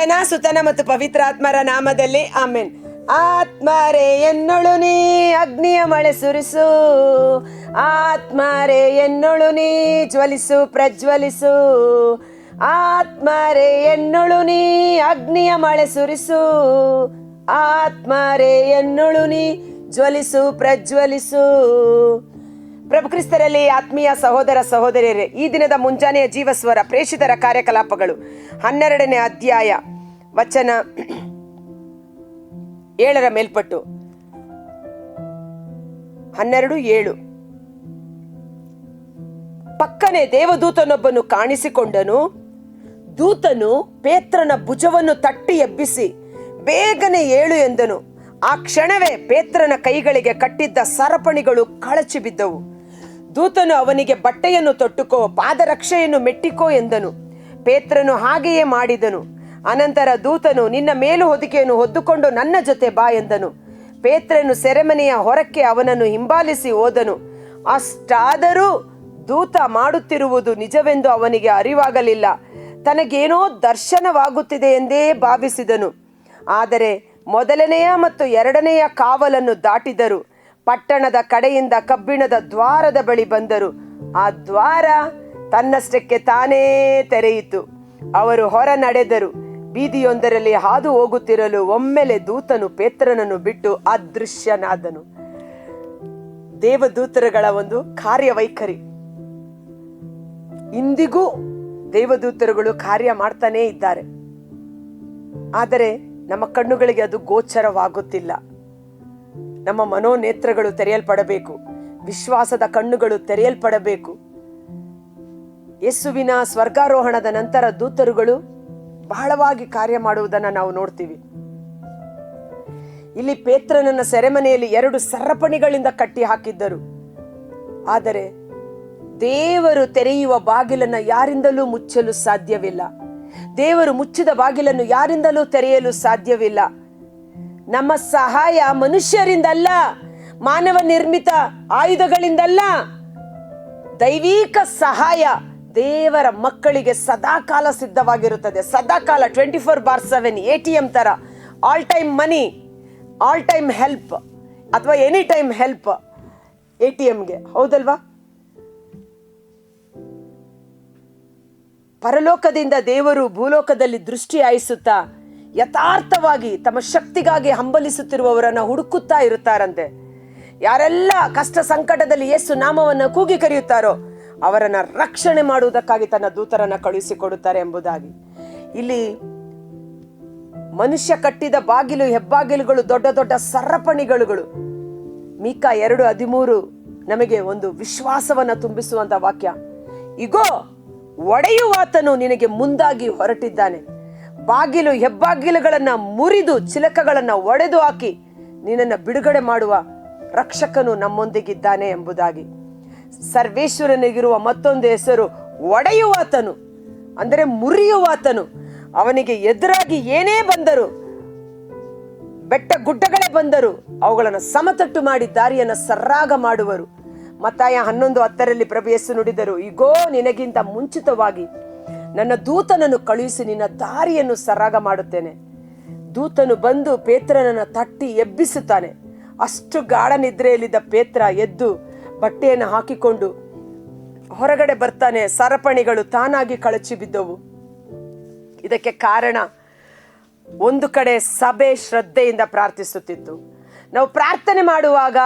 ಪಿತನ ಸುತನ ಮತ್ತು ಪವಿತ್ರಾತ್ಮರ ನಾಮದಲ್ಲಿ ಆಮೇನ್. ಆತ್ಮರೇ ಎನ್ನೊಳು ನೀ, ಅಗ್ನಿಯ ಮಳೆ ಸುರಿಸು. ಆತ್ಮರೇ ಎನ್ನೊಳು ನೀ, ಜ್ವಲಿಸು, ಪ್ರಜ್ವಲಿಸು. ಆತ್ಮರೇ ಎನ್ನೊಳು ನೀ, ಅಗ್ನಿಯ ಮಳೆ ಸುರಿಸು. ಆತ್ಮರೇ ಎನ್ನೊಳು ನೀ, ಜ್ವಲಿಸು, ಪ್ರಜ್ವಲಿಸು. ಪ್ರಭು ಕ್ರಿಸ್ತರಲ್ಲಿ ಆತ್ಮೀಯ ಸಹೋದರ ಸಹೋದರಿಯರೇ, ಈ ದಿನದ ಮುಂಜಾನೆಯ ಜೀವಸ್ವರ ಪ್ರೇಷಿತರ ಕಾರ್ಯಕಲಾಪಗಳು. ಹನ್ನೆರಡನೇ ಅಧ್ಯಾಯ ವಚನ ಏಳರ ಮೇಲ್ಪಟ್ಟು. ಹನ್ನೆರಡು, ಏಳು. ಪಕ್ಕನೆ ದೇವದೂತನೊಬ್ಬನು ಕಾಣಿಸಿಕೊಂಡನು. ದೂತನು ಪೇತ್ರನ ಭುಜವನ್ನು ತಟ್ಟಿ ಎಬ್ಬಿಸಿ, ಬೇಗನೆ ಏಳು ಎಂದನು. ಆ ಕ್ಷಣವೇ ಪೇತ್ರನ ಕೈಗಳಿಗೆ ಕಟ್ಟಿದ್ದ ಸರಪಣಿಗಳು ಕಳಚಿ ಬಿದ್ದವು ದೂತನು ಅವನಿಗೆ ಬಟ್ಟೆಯನ್ನು ತೊಟ್ಟುಕೋ, ಪಾದರಕ್ಷೆಯನ್ನು ಮೆಟ್ಟಿಕೋ ಎಂದನು. ಪೇತ್ರನು ಹಾಗೆಯೇ ಮಾಡಿದನು. ಅನಂತರ ದೂತನು, ನಿನ್ನ ಮೇಲು ಹೊದಿಕೆಯನ್ನು ಹೊದ್ದುಕೊಂಡು ನನ್ನ ಜೊತೆ ಬಾ ಎಂದನು. ಪೇತ್ರನು ಸೆರೆಮನೆಯ ಹೊರಕ್ಕೆ ಅವನನ್ನು ಹಿಂಬಾಲಿಸಿ ಹೋದನು. ಅಷ್ಟಾದರೂ ದೂತ ಮಾಡುತ್ತಿರುವುದು ನಿಜವೆಂದು ಅವನಿಗೆ ಅರಿವಾಗಲಿಲ್ಲ. ತನಗೇನೋ ದರ್ಶನವಾಗುತ್ತಿದೆ ಎಂದೇ ಭಾವಿಸಿದನು. ಆದರೆ ಮೊದಲನೆಯ ಮತ್ತು ಎರಡನೆಯ ಕಾವಲನ್ನು ದಾಟಿದರು. ಪಟ್ಟಣದ ಕಡೆಯಿಂದ ಕಬ್ಬಿಣದ ದ್ವಾರದ ಬಳಿ ಬಂದರು. ಆ ದ್ವಾರ ತನ್ನಷ್ಟಕ್ಕೆ ತಾನೇ ತೆರೆಯಿತು. ಅವರು ಹೊರ ನಡೆದರು ಬೀದಿಯೊಂದರಲ್ಲಿ ಹಾದು ಹೋಗುತ್ತಿರಲು ಒಮ್ಮೆಲೆ ದೂತನು ಪೇತ್ರನನ್ನು ಬಿಟ್ಟು ಅದೃಶ್ಯನಾದನು. ದೇವದೂತರುಗಳ ಒಂದು ಕಾರ್ಯವೈಖರಿ. ಇಂದಿಗೂ ದೇವದೂತರುಗಳು ಕಾರ್ಯ ಮಾಡ್ತಾನೇ ಇದ್ದಾರೆ. ಆದರೆ ನಮ್ಮ ಕಣ್ಣುಗಳಿಗೆ ಅದು ಗೋಚರವಾಗುತ್ತಿಲ್ಲ. ನಮ್ಮ ಮನೋನೇತ್ರಗಳು ತೆರೆಯಲ್ಪಡಬೇಕು. ವಿಶ್ವಾಸದ ಕಣ್ಣುಗಳು ತೆರೆಯಲ್ಪಡಬೇಕು. ಯೇಸುವಿನ ಸ್ವರ್ಗಾರೋಹಣದ ನಂತರ ದೂತರುಗಳು ಬಹಳವಾಗಿ ಕಾರ್ಯ ಮಾಡುವುದನ್ನು ನಾವು ನೋಡ್ತೀವಿ. ಇಲ್ಲಿ ಪೇತ್ರನನ್ನ ಸೆರೆಮನೆಯಲ್ಲಿ ಎರಡು ಸರಪಣಿಗಳಿಂದ ಕಟ್ಟಿ ಹಾಕಿದ್ದರು. ಆದರೆ ದೇವರು ತೆರೆಯುವ ಬಾಗಿಲನ್ನು ಯಾರಿಂದಲೂ ಮುಚ್ಚಲು ಸಾಧ್ಯವಿಲ್ಲ. ದೇವರು ಮುಚ್ಚಿದ ಬಾಗಿಲನ್ನು ಯಾರಿಂದಲೂ ತೆರೆಯಲು ಸಾಧ್ಯವಿಲ್ಲ. ನಮ್ಮ ಸಹಾಯ ಮನುಷ್ಯರಿಂದಲ್ಲ, ಮಾನವ ನಿರ್ಮಿತ ಆಯುಧಗಳಿಂದಲ್ಲ. ದೈವಿಕ ಸಹಾಯ ದೇವರ ಮಕ್ಕಳಿಗೆ ಸದಾಕಾಲ ಸಿದ್ಧವಾಗಿರುತ್ತದೆ. ಸದಾಕಾಲ twenty four bar seven A T M ತರ all time money all time help ಅಥವಾ any time help A T ಎಂಗೆ ಹೌದಲ್ವಾ? ಪರಲೋಕದಿಂದ ದೇವರು ಭೂಲೋಕದಲ್ಲಿ ದೃಷ್ಟಿ ಹಾಯಿಸುತ್ತಾ ಯಥಾರ್ಥವಾಗಿ ತಮ್ಮ ಶಕ್ತಿಗಾಗಿ ಹಂಬಲಿಸುತ್ತಿರುವವರನ್ನ ಹುಡುಕುತ್ತಾ ಇರುತ್ತಾರಂತೆ. ಯಾರೆಲ್ಲ ಕಷ್ಟ ಸಂಕಟದಲ್ಲಿ ಯೇಸು ನಾಮವನ್ನು ಕೂಗಿ ಕರೆಯುತ್ತಾರೋ ಅವರನ್ನ ರಕ್ಷಣೆ ಮಾಡುವುದಕ್ಕಾಗಿ ತನ್ನ ದೂತರನ್ನ ಕಳುಹಿಸಿಕೊಡುತ್ತಾರೆ ಎಂಬುದಾಗಿ. ಇಲ್ಲಿ ಮನುಷ್ಯ ಕಟ್ಟಿದ ಬಾಗಿಲು, ಹೆಬ್ಬಾಗಿಲುಗಳು, ದೊಡ್ಡ ದೊಡ್ಡ ಸರಪಣಿಗಳು ಮೀಕ ಎರಡು ಹದಿಮೂರು ನಮಗೆ ಒಂದು ವಿಶ್ವಾಸವನ್ನ ತುಂಬಿಸುವಂತ ವಾಕ್ಯ. ಇಗೋ, ಒಡೆಯುವಾತನು ನಿನಗೆ ಮುಂದಾಗಿ ಹೊರಟಿದ್ದಾನೆ. ಬಾಗಿಲು ಹೆಬ್ಬಾಗಿಲುಗಳನ್ನು ಮುರಿದು ಚಿಲಕಗಳನ್ನು ಒಡೆದು ಹಾಕಿ ನಿನ್ನನ್ನು ಬಿಡುಗಡೆ ಮಾಡುವ ರಕ್ಷಕನು ನಮ್ಮೊಂದಿಗಿದ್ದಾನೆ ಎಂಬುದಾಗಿ. ಸರ್ವೇಶ್ವರನಿಗಿರುವ ಮತ್ತೊಂದು ಹೆಸರು ಒಡೆಯುವಾತನು. ಅಂದರೆ ಮುರಿಯುವಾತನು. ಅವನಿಗೆ ಎದುರಾಗಿ ಏನೇ ಬಂದರು, ಬೆಟ್ಟ ಗುಡ್ಡಗಳೇ ಬಂದರು ಅವುಗಳನ್ನು ಸಮತಟ್ಟು ಮಾಡಿ ದಾರಿಯನ್ನು ಸರ್ರಾಗ ಮಾಡುವರು. ಮತ್ತಾಯ ಹನ್ನೊಂದು ಹತ್ತರಲ್ಲಿ ಪ್ರಭು ಯೇಸು ನುಡಿದರು ಈಗೋ ನಿನಗಿಂತ ಮುಂಚಿತವಾಗಿ ನನ್ನ ದೂತನನ್ನು ಕಳುಹಿಸಿ ನಿನ್ನ ದಾರಿಯನ್ನು ಸರಾಗ ಮಾಡುತ್ತೇನೆ. ದೂತನು ಬಂದು ಪೇತ್ರನನ್ನು ತಟ್ಟಿ ಎಬ್ಬಿಸುತ್ತಾನೆ. ಅಷ್ಟು ಗಾಢ ನಿದ್ರೆಯಲ್ಲಿದ್ದ ಪೇತ್ರ ಎದ್ದು ಬಟ್ಟೆಯನ್ನು ಹಾಕಿಕೊಂಡು ಹೊರಗಡೆ ಬರ್ತಾನೆ. ಸರಪಣಿಗಳು ತಾನಾಗಿ ಕಳಚಿ ಬಿದ್ದವು. ಇದಕ್ಕೆ ಕಾರಣ ಒಂದು ಕಡೆ ಸಭೆ ಶ್ರದ್ಧೆಯಿಂದ ಪ್ರಾರ್ಥಿಸುತ್ತಿತ್ತು. ನಾವು ಪ್ರಾರ್ಥನೆ ಮಾಡುವಾಗ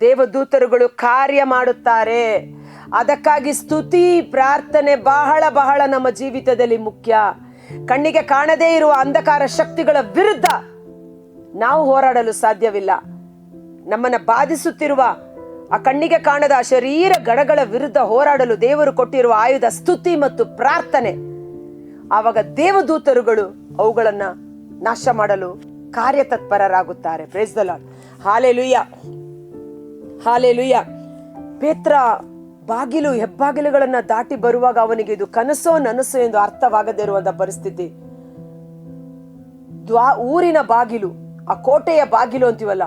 ದೇವದೂತರುಗಳು ಕಾರ್ಯ ಮಾಡುತ್ತಾರೆ. ಅದಕ್ಕಾಗಿ ಸ್ತುತಿ, ಪ್ರಾರ್ಥನೆ ಬಹಳ ಬಹಳ ನಮ್ಮ ಜೀವಿತದಲ್ಲಿ ಮುಖ್ಯ. ಕಣ್ಣಿಗೆ ಕಾಣದೇ ಇರುವ ಅಂಧಕಾರ ಶಕ್ತಿಗಳ ವಿರುದ್ಧ ನಾವು ಹೋರಾಡಲು ಸಾಧ್ಯವಿಲ್ಲ. ನಮ್ಮನ್ನು ಬಾಧಿಸುತ್ತಿರುವ, ಆ ಕಣ್ಣಿಗೆ ಕಾಣದ ಶರೀರ ಗಣಗಳ ವಿರುದ್ಧ ಹೋರಾಡಲು ದೇವರು ಕೊಟ್ಟಿರುವ ಆಯುಧ ಸ್ತುತಿ ಮತ್ತು ಪ್ರಾರ್ಥನೆ. ಆವಾಗ ದೇವದೂತರುಗಳು ಅವುಗಳನ್ನು ನಾಶ ಮಾಡಲು ಕಾರ್ಯತತ್ಪರರಾಗುತ್ತಾರೆ. ಪ್ರೇಸ್ ದ ಲಾರ್ಡ್ ಹಾಲೆ ಲುಯ್ಯ ಪೇತ್ರ ಬಾಗಿಲು ಹೆಬ್ಬಾಗಿಲುಗಳನ್ನ ದಾಟಿ ಬರುವಾಗ ಅವನಿಗೆ ಇದು ಕನಸೋ ನನಸೋ ಎಂದು ಅರ್ಥವಾಗದೇ ಇರುವಂತ ಪರಿಸ್ಥಿತಿ. ದ್ವಾ ಊರಿನ ಬಾಗಿಲು, ಆ ಕೋಟೆಯ ಬಾಗಿಲು ಅಂತೀವಲ್ಲ,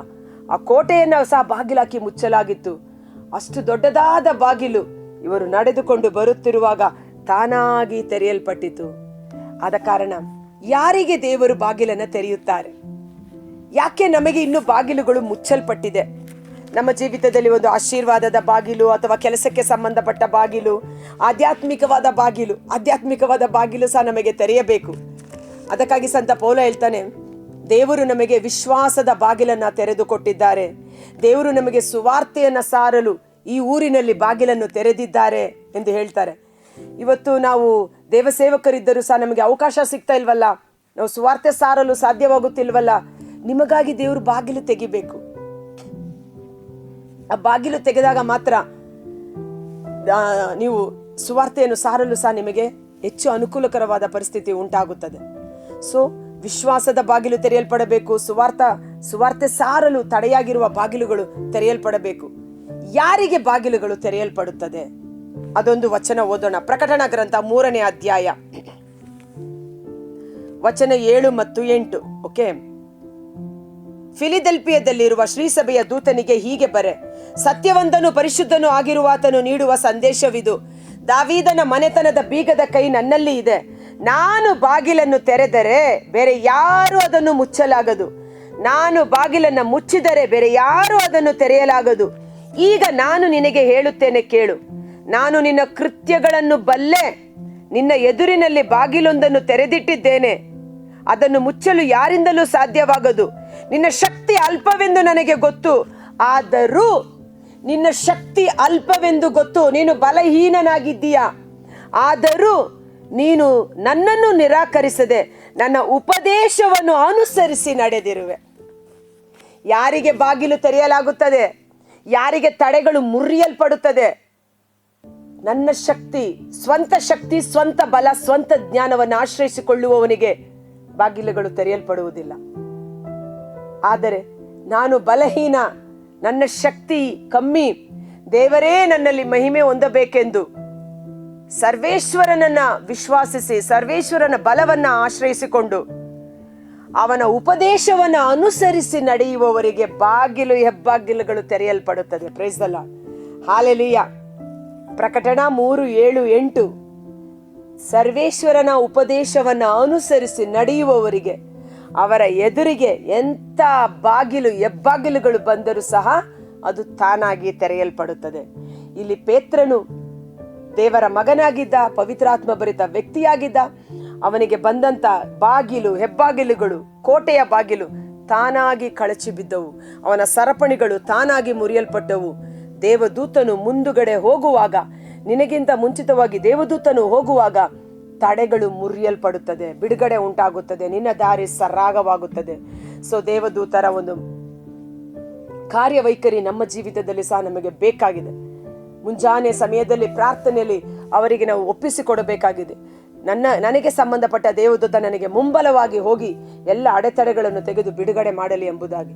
ಆ ಕೋಟೆಯನ್ನ ಸಹ ಬಾಗಿಲಾಕಿ ಮುಚ್ಚಲಾಗಿತ್ತು. ಅಷ್ಟು ದೊಡ್ಡದಾದ ಬಾಗಿಲು ಇವರು ನಡೆದುಕೊಂಡು ಬರುತ್ತಿರುವಾಗ ತಾನಾಗಿ ತೆರೆಯಲ್ಪಟ್ಟಿತು ಆದ ಕಾರಣ ಯಾರಿಗೆ ದೇವರು ಬಾಗಿಲನ್ನು ತೆರೆಯುತ್ತಾರೆ? ಯಾಕೆ ನಮಗೆ ಇನ್ನು ಬಾಗಿಲುಗಳು ಮುಚ್ಚಲ್ಪಟ್ಟಿದೆ? ನಮ್ಮ ಜೀವಿತದಲ್ಲಿ ಒಂದು ಆಶೀರ್ವಾದದ ಬಾಗಿಲು ಅಥವಾ ಕೆಲಸಕ್ಕೆ ಸಂಬಂಧಪಟ್ಟ ಬಾಗಿಲು, ಆಧ್ಯಾತ್ಮಿಕವಾದ ಬಾಗಿಲು ಆಧ್ಯಾತ್ಮಿಕವಾದ ಬಾಗಿಲು ಸಹ ನಮಗೆ ತೆರೆಯಬೇಕು. ಅದಕ್ಕಾಗಿ ಸಂತ ಪೌಲ ಹೇಳ್ತಾನೆ, ದೇವರು ನಮಗೆ ವಿಶ್ವಾಸದ ಬಾಗಿಲನ್ನು ತೆರೆದುಕೊಟ್ಟಿದ್ದಾರೆ. ದೇವರು ನಮಗೆ ಸುವಾರ್ತೆಯನ್ನ ಸಾರಲು ಈ ಊರಿನಲ್ಲಿ ಬಾಗಿಲನ್ನು ತೆರೆದಿದ್ದಾರೆ ಎಂದು ಹೇಳ್ತಾರೆ. ಇವತ್ತು ನಾವು ದೇವಸೇವಕರಿದ್ದರೂ ಸಹ ನಮಗೆ ಅವಕಾಶ ಸಿಗ್ತಾ ಇಲ್ವಲ್ಲ? ನಾವು ಸುವಾರ್ತೆ ಸಾರಲು ಸಾಧ್ಯವಾಗುತ್ತಿಲ್ವಲ್ಲ? ನಿಮಗಾಗಿ ದೇವರು ಬಾಗಿಲು ತೆಗಿಬೇಕು. ಆ ಬಾಗಿಲು ತೆಗೆದಾಗ ಮಾತ್ರ ನೀವು ಸುವಾರ್ತೆಯನ್ನು ಸಾರಲು ಸಹ ನಿಮಗೆ ಹೆಚ್ಚು ಅನುಕೂಲಕರವಾದ ಪರಿಸ್ಥಿತಿ ಉಂಟಾಗುತ್ತದೆ. ಸೊ ವಿಶ್ವಾಸದ ಬಾಗಿಲು ತೆರೆಯಲ್ಪಡಬೇಕು, ಸುವಾರ್ಥ, ಸುವಾರ್ತೆ ಸಾರಲು ತಡೆಯಾಗಿರುವ ಬಾಗಿಲುಗಳು ತೆರೆಯಲ್ಪಡಬೇಕು. ಯಾರಿಗೆ ಬಾಗಿಲುಗಳು ತೆರೆಯಲ್ಪಡುತ್ತದೆ? ಅದೊಂದು ವಚನ ಓದೋಣ. ಪ್ರಕಟಣ ಗ್ರಂಥ ಮೂರನೇ ಅಧ್ಯಾಯ. ವಚನ ಏಳು ಮತ್ತು ಎಂಟು, ಓಕೆ? ಫಿಲಿದೆಲ್ಪಿಯದಲ್ಲಿರುವ ಶ್ರೀಸಭೆಯ ದೂತನಿಗೆ ಹೀಗೆ ಬರೆ. ಸತ್ಯವಂತನು ಪರಿಶುದ್ಧನು ಆಗಿರುವಾತನು ನೀಡುವ ಸಂದೇಶವಿದು. ದಾವೀದನ ಮನೆತನದ ಬೀಗದ ಕೈ ನನ್ನಲ್ಲಿ ಇದೆ. ನಾನು ಬಾಗಿಲನ್ನು ತೆರೆದರೆ ಬೇರೆ ಯಾರು ಅದನ್ನು ಮುಚ್ಚಲಾಗದು. ನಾನು ಬಾಗಿಲನ್ನು ಮುಚ್ಚಿದರೆ ಬೇರೆ ಯಾರು ಅದನ್ನು ತೆರೆಯಲಾಗದು. ಈಗ ನಾನು ನಿನಗೆ ಹೇಳುತ್ತೇನೆ ಕೇಳು. ನಾನು ನಿನ್ನ ಕೃತ್ಯಗಳನ್ನು ಬಲ್ಲೆ. ನಿನ್ನ ಎದುರಿನಲ್ಲಿ ಬಾಗಿಲೊಂದನ್ನು ತೆರೆದಿಟ್ಟಿದ್ದೇನೆ. ಅದನ್ನು ಮುಚ್ಚಲು ಯಾರಿಂದಲೂ ಸಾಧ್ಯವಾಗದು. ನಿನ್ನ ಶಕ್ತಿ ಅಲ್ಪವೆಂದು ನನಗೆ ಗೊತ್ತು. ಆದರೂ ನಿನ್ನ ಶಕ್ತಿ ಅಲ್ಪವೆಂದು ಗೊತ್ತು. ನೀನು ಬಲಹೀನನಾಗಿದ್ದೀಯ? ಆದರೂ ನೀನು ನನ್ನನ್ನು ನಿರಾಕರಿಸದೆ ನನ್ನ ಉಪದೇಶವನ್ನು ಅನುಸರಿಸಿ ನಡೆದಿರುವೆ. ಯಾರಿಗೆ ಬಾಗಿಲು ತೆರೆಯಲಾಗುತ್ತದೆ? ಯಾರಿಗೆ ತಡೆಗಳು ಮುರಿಯಲ್ಪಡುತ್ತದೆ? ನನ್ನ ಶಕ್ತಿ, ಸ್ವಂತ ಶಕ್ತಿ, ಸ್ವಂತ ಬಲ, ಸ್ವಂತ ಜ್ಞಾನವನ್ನು ಆಶ್ರಯಿಸಿಕೊಳ್ಳುವವನಿಗೆ ಬಾಗಿಲುಗಳು ತೆರೆಯಲ್ಪಡುವುದಿಲ್ಲ. ಆದರೆ ನಾನು ಬಲಹೀನ, ನನ್ನ ಶಕ್ತಿ ಕಮ್ಮಿ. ದೇವರೇ, ನನ್ನಲ್ಲಿ ಮಹಿಮೆ ಹೊಂದಬೇಕೆಂದು ಸರ್ವೇಶ್ವರನನ್ನ ವಿಶ್ವಾಸಿಸಿ, ಸರ್ವೇಶ್ವರನ ಬಲವನ್ನ ಆಶ್ರಯಿಸಿಕೊಂಡು ಅವನ ಉಪದೇಶವನ್ನು ಅನುಸರಿಸಿ ನಡೆಯುವವರಿಗೆ ಬಾಗಿಲು, ಹೆಬ್ಬಾಗಿಲುಗಳು ತೆರೆಯಲ್ಪಡುತ್ತದೆ. ಪ್ರೈಸ್ದಲ್ಲ ಹಾಲೆಲಿಯ ಪ್ರಕಟಣ ಮೂರು, ಏಳು, ಎಂಟು. ಸರ್ವೇಶ್ವರನ ಉಪದೇಶವನ್ನು ಅನುಸರಿಸಿ ನಡೆಯುವವರಿಗೆ ಅವರ ಎದುರಿಗೆ ಎಂಥ ಬಾಗಿಲು, ಹೆಬ್ಬಾಗಿಲುಗಳು ಬಂದರೂ ಸಹ ಅದು ತಾನಾಗಿ ತೆರೆಯಲ್ಪಡುತ್ತದೆ. ಇಲ್ಲಿ ಪೇತ್ರನು ದೇವರ ಮಗನಾಗಿದ್ದ, ಪವಿತ್ರಾತ್ಮ ಭರಿತ ವ್ಯಕ್ತಿಯಾಗಿದ್ದ, ಅವನಿಗೆ ಬಂದಂತ ಬಾಗಿಲು, ಹೆಬ್ಬಾಗಿಲುಗಳು, ಕೋಟೆಯ ಬಾಗಿಲು ತಾನಾಗಿ ಕಳಚಿ ಬಿದ್ದವು. ಅವನ ಸರಪಣಿಗಳು ತಾನಾಗಿ ಮುರಿಯಲ್ಪಟ್ಟವು. ದೇವದೂತನು ಮುಂದುಗಡೆ ಹೋಗುವಾಗ, ನಿನಗಿಂತ ಮುಂಚಿತವಾಗಿ ದೇವದೂತನು ಹೋಗುವಾಗ ತಡೆಗಳು ಮುರಿಯಲ್ಪಡುತ್ತದೆ, ಬಿಡುಗಡೆ ಉಂಟಾಗುತ್ತದೆ, ನಿನ್ನ ದಾರಿ ಸರಾಗವಾಗುತ್ತದೆ. ಸೊ ದೇವದೂತರ ಒಂದು ಕಾರ್ಯವೈಖರಿ ನಮ್ಮ ಜೀವಿತದಲ್ಲಿ ಸಹ ನಮಗೆ ಬೇಕಾಗಿದೆ. ಮುಂಜಾನೆ ಸಮಯದಲ್ಲಿ, ಪ್ರಾರ್ಥನೆಯಲ್ಲಿ ಅವರಿಗೆ ನಾವು ಒಪ್ಪಿಸಿಕೊಡಬೇಕಾಗಿದೆ. ನನ್ನ, ನನಗೆ ಸಂಬಂಧಪಟ್ಟ ದೇವದೂತ ನನಗೆ ಮುಂಬಲವಾಗಿ ಹೋಗಿ ಎಲ್ಲ ಅಡೆತಡೆಗಳನ್ನು ತೆಗೆದು ಬಿಡುಗಡೆ ಮಾಡಲಿ ಎಂಬುದಾಗಿ.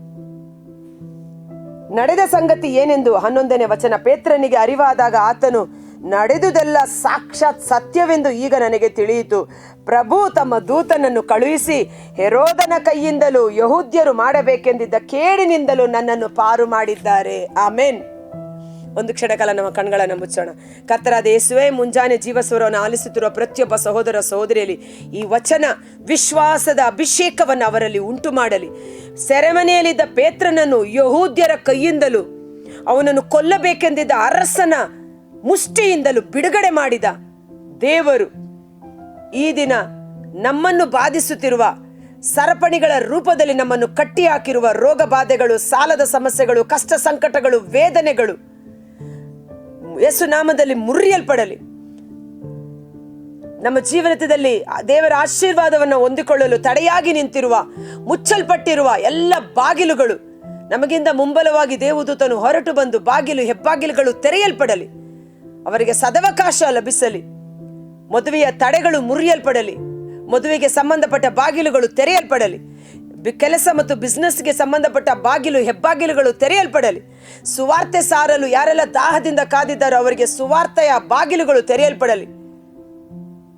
ನಡೆದ ಸಂಗತಿ ಏನೆಂದು ಹನ್ನೊಂದನೇ ವಚನ ಪೇತ್ರನಿಗೆ ಅರಿವಾದಾಗ ಆತನು ನಡೆದುದೆಲ್ಲ ಸಾಕ್ಷಾತ್ ಸತ್ಯವೆಂದು ಈಗ ನನಗೆ ತಿಳಿಯಿತು. ಪ್ರಭು ತಮ್ಮ ದೂತನನ್ನು ಕಳುಹಿಸಿ ಹೆರೋದನ ಕೈಯಿಂದಲೂ ಯಹೂದ್ಯರು ಮಾಡಬೇಕೆಂದಿದ್ದ ಕೇಡಿನಿಂದಲೂ ನನ್ನನ್ನು ಪಾರು ಮಾಡಿದ್ದಾರೆ. ಆಮೇನ್. ಒಂದು ಕ್ಷಣಕಾಲ ನಮ್ಮ ಕಣ್ಗಳನ್ನು ಮುಚ್ಚೋಣ. ಕರ್ತರಾದ ಯೇಸುವೆ, ಮುಂಜಾನೆ ಜೀವಸ್ವರವನ್ನು ಆಲಿಸುತ್ತಿರುವ ಪ್ರತಿಯೊಬ್ಬ ಸಹೋದರ ಸಹೋದರಿಯಲ್ಲಿ ಈ ವಚನ ವಿಶ್ವಾಸದ ಅಭಿಷೇಕವನ್ನು ಅವರಲ್ಲಿ ಉಂಟು ಮಾಡಲಿ ಸೆರೆಮನೆಯಲ್ಲಿದ್ದ ಪೇತ್ರನನ್ನು ಯಹೂದ್ಯರ ಕೈಯಿಂದಲೂ ಅವನನ್ನು ಕೊಲ್ಲಬೇಕೆಂದಿದ್ದ ಅರಸನ ಮುಷ್ಟಿಯಿಂದಲೂ ಬಿಡುಗಡೆ ಮಾಡಿದ ದೇವರು ಈ ದಿನ ನಮ್ಮನ್ನು ಬಾಧಿಸುತ್ತಿರುವ ಸರಪಣಿಗಳ ರೂಪದಲ್ಲಿ ನಮ್ಮನ್ನು ಕಟ್ಟಿ ಹಾಕಿರುವ ರೋಗ ಬಾಧೆಗಳು, ಸಾಲದ ಸಮಸ್ಯೆಗಳು, ಕಷ್ಟ ಸಂಕಟಗಳು, ವೇದನೆಗಳು, ಯೇಸು ನಾಮದಲ್ಲಿ ಮುರಿಯಲ್ಪಡಲಿ. ನಮ್ಮ ಜೀವನದಲ್ಲಿ ದೇವರ ಆಶೀರ್ವಾದವನ್ನು ಹೊಂದಿಕೊಳ್ಳಲು ತಡೆಯಾಗಿ ನಿಂತಿರುವ, ಮುಚ್ಚಲ್ಪಟ್ಟಿರುವ ಎಲ್ಲ ಬಾಗಿಲುಗಳು ನಮಗಿಂದ ಮುಂಬಲವಾಗಿ ದೇವದೂತನು ಹೊರಟು ಬಂದು ಬಾಗಿಲು, ಹೆಬ್ಬಾಗಿಲುಗಳು ತೆರೆಯಲ್ಪಡಲಿ. ಅವರಿಗೆ ಸದವಕಾಶ ಲಭಿಸಲಿ. ಮದುವೆಯ ತಡೆಗಳು ಮುರಿಯಲ್ಪಡಲಿ. ಮದುವೆಗೆ ಸಂಬಂಧಪಟ್ಟ ಬಾಗಿಲುಗಳು ತೆರೆಯಲ್ಪಡಲಿ. ಕೆಲಸ ಮತ್ತು ಬಿಸ್ನೆಸ್ಗೆ ಸಂಬಂಧಪಟ್ಟ ಬಾಗಿಲು ಹೆಬ್ಬಾಗಿಲುಗಳು ತೆರೆಯಲ್ಪಡಲಿ. ಸುವಾರ್ತೆ ಸಾರಲು ಯಾರೆಲ್ಲ ದಾಹದಿಂದ ಕಾದಿದ್ದಾರೋ ಅವರಿಗೆ ಸುವಾರ್ತೆಯ ಬಾಗಿಲುಗಳು ತೆರೆಯಲ್ಪಡಲಿ.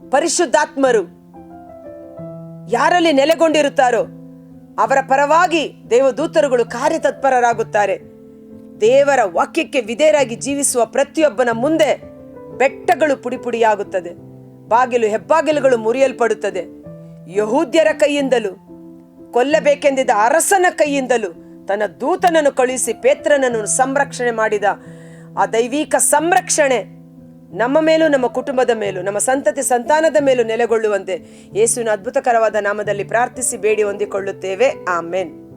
ಪರಿಶುದ್ಧಾತ್ಮರು ಯಾರಲ್ಲಿ ನೆಲೆಗೊಂಡಿರುತ್ತಾರೋ ಅವರ ಪರವಾಗಿ ದೇವದೂತರುಗಳು ಕಾರ್ಯತತ್ಪರರಾಗುತ್ತಾರೆ. ದೇವರ ವಾಕ್ಯಕ್ಕೆ ವಿಧೇಯರಾಗಿ ಜೀವಿಸುವ ಪ್ರತಿಯೊಬ್ಬನ ಮುಂದೆ ಬೆಟ್ಟಗಳು ಪುಡಿಪುಡಿಯಾಗುತ್ತದೆ. ಬಾಗಿಲು ಹೆಬ್ಬಾಗಿಲುಗಳು ಮುರಿಯಲ್ಪಡುತ್ತದೆ. ಯಹೂದ್ಯರ ಕೈಯಿಂದಲೂ, ಕೊಲ್ಲಬೇಕೆಂದಿದ್ದ ಅರಸನ ಕೈಯಿಂದಲೂ ತನ್ನ ದೂತನನ್ನು ಕಳುಹಿಸಿ ಪೇತ್ರನನ್ನು ಸಂರಕ್ಷಣೆ ಮಾಡಿದ. ಆ ದೈವಿಕ ಸಂರಕ್ಷಣೆ ನಮ್ಮ ಮೇಲೂ, ನಮ್ಮ ಕುಟುಂಬದ ಮೇಲೂ, ನಮ್ಮ ಸಂತತಿ ಸಂತಾನದ ಮೇಲೂ ನೆಲೆಗೊಳ್ಳುವಂತೆ ಯೇಸುವಿನ ಅದ್ಭುತಕರವಾದ ನಾಮದಲ್ಲಿ ಪ್ರಾರ್ಥಿಸಿ ಬೇಡಿ ಹೊಂದಿಕೊಳ್ಳುತ್ತೇವೆ. ಆಮೇನ್.